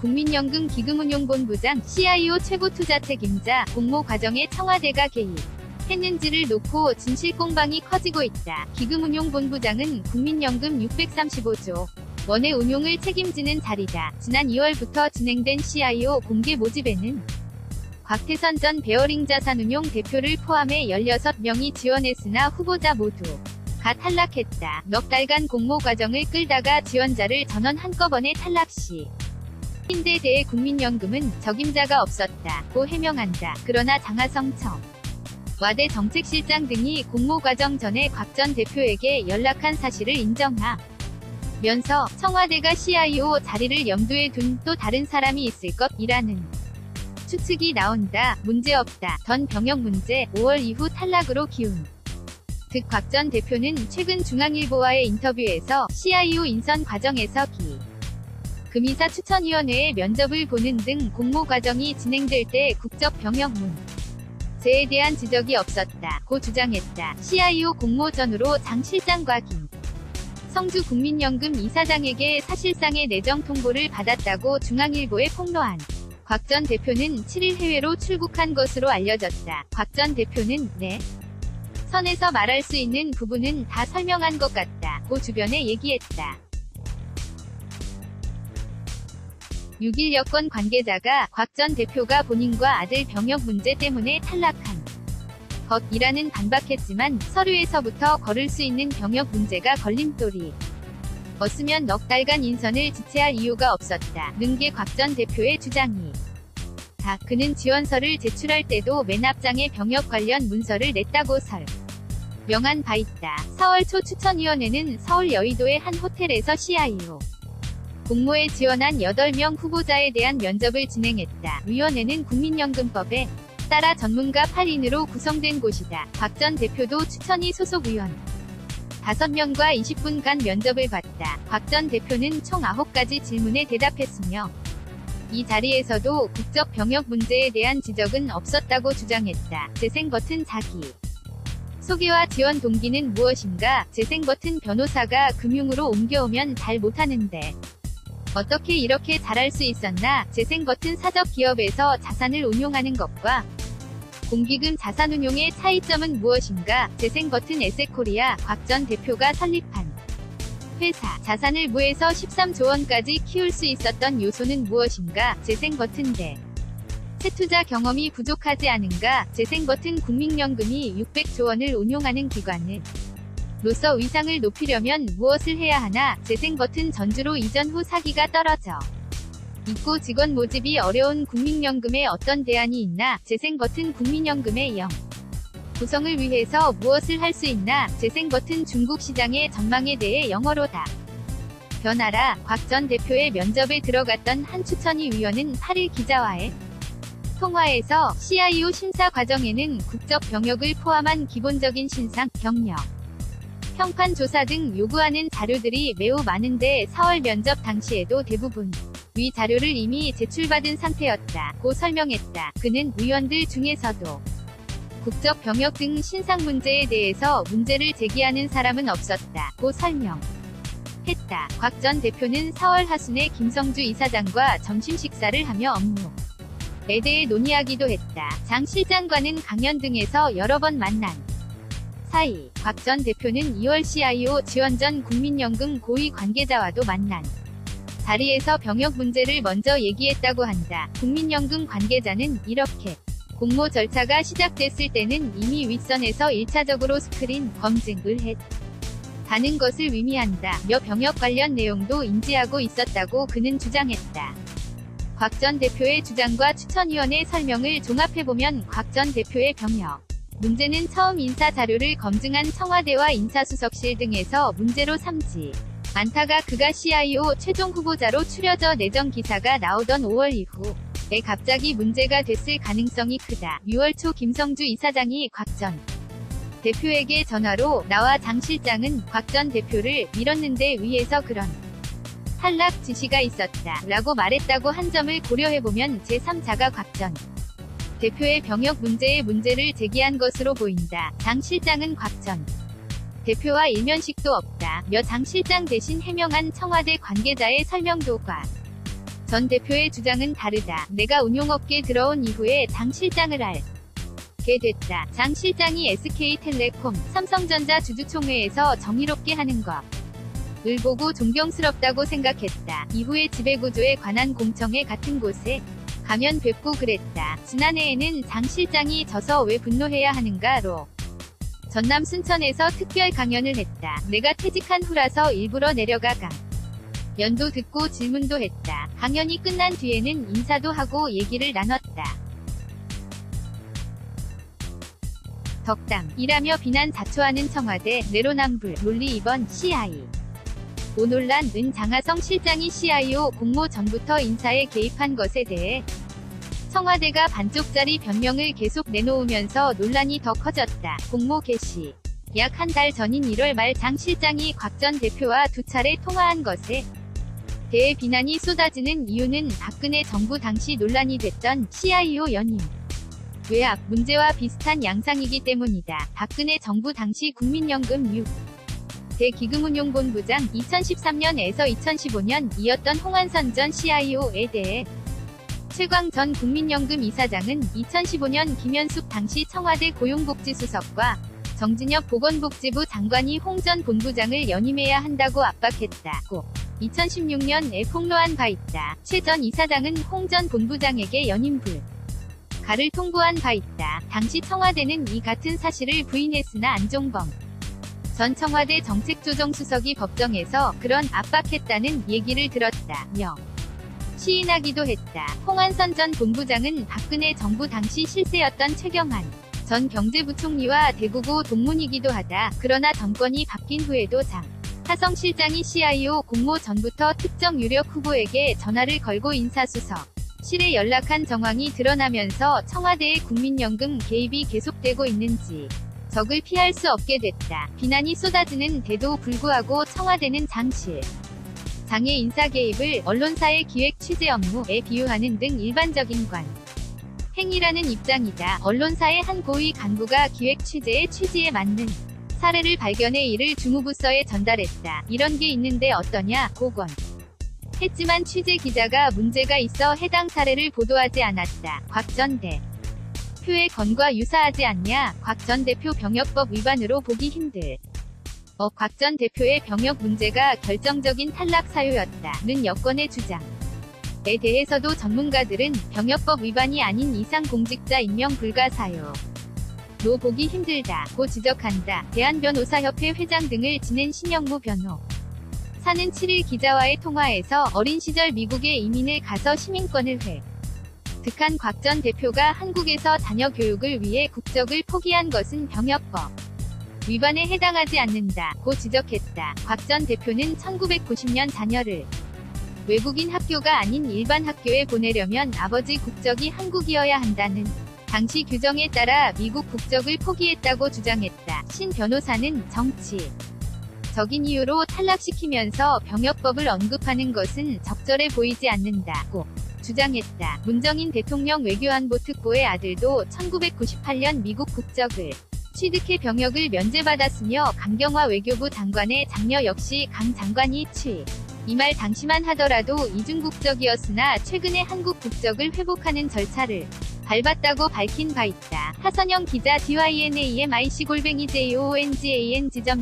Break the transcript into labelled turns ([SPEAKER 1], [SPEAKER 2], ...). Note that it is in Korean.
[SPEAKER 1] 국민연금 기금운용본부장 CIO 최고 투자 책임자 공모 과정에 청와대가 개입. 했는지를 놓고 진실 공방이 커지고 있다. 기금운용본부장은 국민연금 635조 원의 운용을 책임지는 자리다. 지난 2월부터 진행된 CIO 공개 모집에는 곽태선 전 베어링 자산운용 대표를 포함해 16명이 지원했으나 후보자 모두 가 탈락했다. 넉 달간 공모 과정을 끌다가 지원자를 전원 한꺼번에 탈락 시 인대 대해 국민연금은 적임자가 없었다. 고 해명한다. 그러나 장하성 청 와대 정책실장 등이 공모 과정 전에 곽 전 대표에게 연락한 사실을 인정하 면서 청와대가 CIO 자리를 염두에 둔 또 다른 사람이 있을 것이라는 추측이 나온다. 문제없다. 던 병역 문제 5월 이후 탈락으로 기운. 득 곽 전 대표는 최근 중앙일보와의 인터뷰에서 CIO 인선 과정에서 기 금이사 추천위원회의 면접을 보는 등 공모 과정이 진행될 때 국적 병역 문 제에 대한 지적이 없었다. 고 주장했다. CIO 공모 전으로 장 실장과 김 성주 국민연금 이사장에게 사실상의 내정 통보를 받았다고 중앙일보에 폭로한 곽 전 대표는 7일 해외로 출국한 것으로 알려졌다. 곽 전 대표는 네. 선에서 말할 수 있는 부분은 다 설명한 것 같다. 고 주변에 얘기했다. 6일 여권 관계자가 곽 전 대표가 본인과 아들 병역 문제 때문에 탈락한 것이라는 반박했지만 서류에서부터 걸을 수 있는 병역 문제가 걸림돌이 없으면 넉 달간 인선을 지체할 이유가 없었다. 능계 곽 전 대표의 주장이 다 그는 지원서를 제출할 때도 맨 앞장에 병역 관련 문서를 냈다고 설. 명한 바 있다. 4월 초 추천위원회는 서울 여의도의 한 호텔에서 CIO 공모에 지원한 8명 후보자에 대한 면접을 진행했다. 위원회는 국민연금법에 따라 전문가 8인으로 구성된 곳이다. 곽전 대표도 추천위 소속 위원 5명과 20분간 면접을 봤다. 곽전 대표는 총 9가지 질문에 대답했으며 이 자리에서도 국적 병역 문제에 대한 지적은 없었다고 주장했다. 재생 버튼 자기 소개와 지원 동기는 무엇인가? 재생 버튼 변호사가 금융으로 옮겨오면 잘 못하는데 어떻게 이렇게 잘할 수 있었나? 재생 버튼 사적 기업에서 자산을 운용하는 것과 공기금 자산 운용의 차이점은 무엇인가? 재생 버튼 에세코리아 곽 전 대표가 설립한 회사 자산을 무에서 13조 원까지 키울 수 있었던 요소는 무엇인가? 재생 버튼 대 세투자 경험이 부족하지 않은가? 재생 버튼 국민연금이 600조 원을 운용하는 기관을 로서 위상을 높이려면 무엇을 해야 하나? 재생 버튼 전주로 이전 후 사기가 떨어져 있고 직원 모집이 어려운 국민연금에 어떤 대안이 있나? 재생 버튼 국민연금의 영 구성을 위해서 무엇을 할 수 있나? 재생 버튼 중국 시장의 전망에 대해 영어로 답. 변하라. 곽 전 대표의 면접에 들어갔던 한 추천위 위원은 8일 기자와의 통화에서 CIO 심사 과정에는 국적 병역을 포함한 기본적인 신상, 경력, 평판 조사 등 요구하는 자료들이 매우 많은데 4월 면접 당시에도 대부분 위 자료를 이미 제출받은 상태였다. 고 설명했다. 그는 위원들 중에서도 국적 병역 등 신상 문제에 대해서 문제를 제기하는 사람은 없었다. 고 설명. 했다. 곽 전 대표는 4월 하순에 김성주 이사장과 점심 식사를 하며 업무 에 대해 논의하기도 했다. 장 실장과는 강연 등에서 여러 번 만난 사이, 곽 전 대표는 2월 CIO 지원 전 국민연금 고위 관계자와도 만난 자리에서 병역 문제를 먼저 얘기했다고 한다. 국민연금 관계자는 이렇게 공모 절차가 시작됐을 때는 이미 윗선에서 1차적으로 스크린 검증을 했. 다는 것을 의미한다. 며 병역 관련 내용도 인지하고 있었다고 그는 주장했다. 곽 전 대표의 주장과 추천위원회 설명을 종합해보면 곽 전 대표의 병역 문제는 처음 인사 자료를 검증한 청와대와 인사수석실 등에서 문제로 삼지 않다가 그가 CIO 최종 후보자로 추려져 내정 기사가 나오던 5월 이후 에 갑자기 문제가 됐을 가능성이 크다. 6월 초 김성주 이사장이 곽전 대표에게 전화로 나와 장 실장은 곽전 대표를 밀었는데 위에서 그런 탈락 지시가 있었다. 라고 말했다고 한 점을 고려해보면 제3자가 곽전 대표의 병역 문제에 문제를 제기한 것으로 보인다. 장 실장은 곽전 대표와 일면식도 없다. 며장 실장 대신 해명한 청와대 관계자의 설명도과 전 대표의 주장은 다르다. 내가 운용업계에 들어온 이후에 장 실장을 알 게 됐다. 장 실장이 SK텔레콤, 삼성전자 주주총회에서 정의롭게 하는 것. 을 보고 존경스럽다고 생각했다. 이후에 지배구조에 관한 공청회 같은 곳에 가면 뵙고 그랬다. 지난해에는 장 실장이 져서 왜 분노해야 하는가로 전남 순천에서 특별 강연을 했다. 내가 퇴직한 후라서 일부러 내려가 강. 연도 듣고 질문도 했다. 강연이 끝난 뒤에는 인사도 하고 얘기를 나눴다. 덕담, 이라며 비난 자초하는 청와대, 내로남불, 논리 이번 CI. 오 논란 은 장하성 실장이 CIO 공모 전부터 인사에 개입한 것에 대해 청와대가 반쪽짜리 변명을 계속 내놓으면서 논란이 더 커졌다. 공모 개시. 약 한 달 전인 1월 말 장 실장이 곽 전 대표와 두 차례 통화한 것에 대해 비난이 쏟아지는 이유는 박근혜 정부 당시 논란이 됐던 CIO 연임 외압 문제와 비슷한 양상이기 때문이다. 박근혜 정부 당시 국민연금 6. 대기금운용본부장 2013년에서 2015년 이었던 홍한선 전 CIO에 대해 최광 전 국민연금 이사장은 2015년 김현숙 당시 청와대 고용복지수석과 정진엽 보건복지부 장관이 홍 전 본부장을 연임해야 한다고 압박했다고 2016년에 폭로한 바 있다. 최 전 이사장은 홍 전 본부장에게 연임 불 가를 통보한 바 있다. 당시 청와대는 이 같은 사실을 부인했으나 안종범 전 청와대 정책조정수석이 법정에서 그런 압박했다는 얘기를 들었다며 시인하기도 했다. 홍한선 전 본부장은 박근혜 정부 당시 실세였던 최경환 전 경제부총리와 대구고 동문이기도 하다. 그러나 정권이 바뀐 후에도 장 하성 실장이 CIO 공모 전부터 특정 유력 후보에게 전화를 걸고 인사수석 실에 연락한 정황이 드러나면서 청와대의 국민연금 개입이 계속되고 있는지 적을 피할 수 없게 됐다. 비난이 쏟아지는 데도 불구하고 청와대는 장실 장의 인사 개입을 언론사의 기획 취재 업무에 비유하는 등 일반적인 관 행위라는 입장이다. 언론사의 한 고위 간부가 기획 취재의 취지에 맞는 사례를 발견해 이를 주무부서에 전달했다. 이런 게 있는데 어떠냐? 고건. 했지만 취재 기자가 문제가 있어 해당 사례를 보도하지 않았다. 곽 전 대. 표의 건과 유사하지 않냐? 곽 전 대표 병역법 위반으로 보기 힘들. 어, 곽 전 대표의 병역 문제가 결정적인 탈락 사유였다는 여권의 주장. 에 대해서도 전문가들은 병역법 위반이 아닌 이상 공직자 임명 불가 사유. 로 보기 힘들다고 지적한다. 대한변호사협회 회장 등을 지낸 신영무 변호. 사는 7일 기자와의 통화에서 어린 시절 미국에 이민을 가서 시민권을 획. 득한 곽 전 대표가 한국에서 자녀 교육을 위해 국적을 포기한 것은 병역법 위반에 해당하지 않는다고 지적했다. 곽 전 대표는 1990년 자녀를 외국인 학교가 아닌 일반 학교에 보내려면 아버지 국적이 한국이어야 한다는 당시 규정에 따라 미국 국적을 포기했다고 주장했다. 신 변호사는 정치 적인 이유로 탈락시키면서 병역법을 언급하는 것은 적절해 보이지 않는다고 주장했다. 문정인 대통령 외교안보 특보의 아들도 1998년 미국 국적을 취득해 병역을 면제받았으며 강경화 외교부 장관의 장녀 역시 강 장관이 취. 이 말 당시만 하더라도 이중 국적이었으나 최근에 한국 국적을 회복하는 절차를 밟았다고 밝힌 바 있다. 하선영 기자 DYNAMIC 골뱅이 JONGAN 지점